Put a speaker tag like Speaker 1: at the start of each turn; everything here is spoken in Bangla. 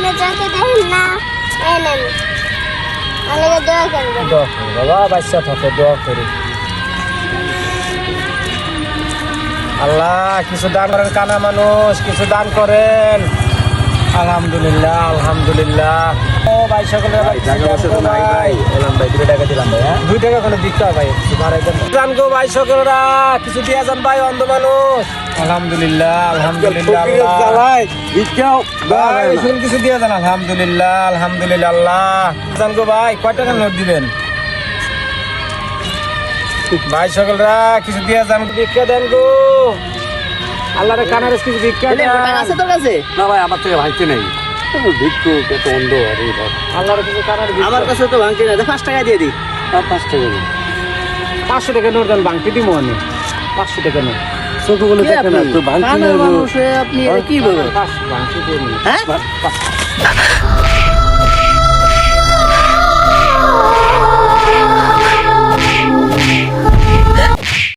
Speaker 1: আপনি চোখে দেখেন না এই নেন আমাকে দোয়া করবেন
Speaker 2: দোয়া করি বাবা বাচ্চা থাকে দোয়া করি আল্লাহ কিছু দান করেন কানা মানুষ কিছু দান করেন আলহামদুলিল্লাহ আলহামদুলিল্লাহ ও ভাই সকলে দুই টাকা করে দিতে হবে ভাই। গো ভাই সকলরা কিছু দিয়ে যান ভাই অন্ধ মানুষ। আলহামদুলিল্লাহ আলহামদুলিল্লাহ ভাই কিছু দিয়ে দেন আলহামদুলিল্লাহ আলহামদুলিল্লাহ আল্লাহ। দান গো ভাই কয় টাকা নোট দিবেন? ভাই সকলরা কিছু দিয়ে যান। ভিক্ষা দেন গো। আল্লাহরে কানারে কিছু ভিক্ষা দেন।
Speaker 3: আছে তোর কাছে?
Speaker 4: না ভাই আমার থেকে ভাইতে নেই। ভিক্ষু কত অন্ধ আরে বাপ
Speaker 2: আল্লাহরে কিছু ভিক্ষা
Speaker 3: আমার কাছে তো ভাঙতে না পাঁচ টাকা দিয়ে দিই।
Speaker 4: আর পাঁচ টাকা দিন
Speaker 2: পাঁচশো টাকা নোট দেন বাংটি দিব আমি। পাঁচশো টাকা নোট।
Speaker 4: চোখগুলো দেখে না তো ভাঙতে
Speaker 3: কানা আপনি কি বলবেন। হ্যাঁ?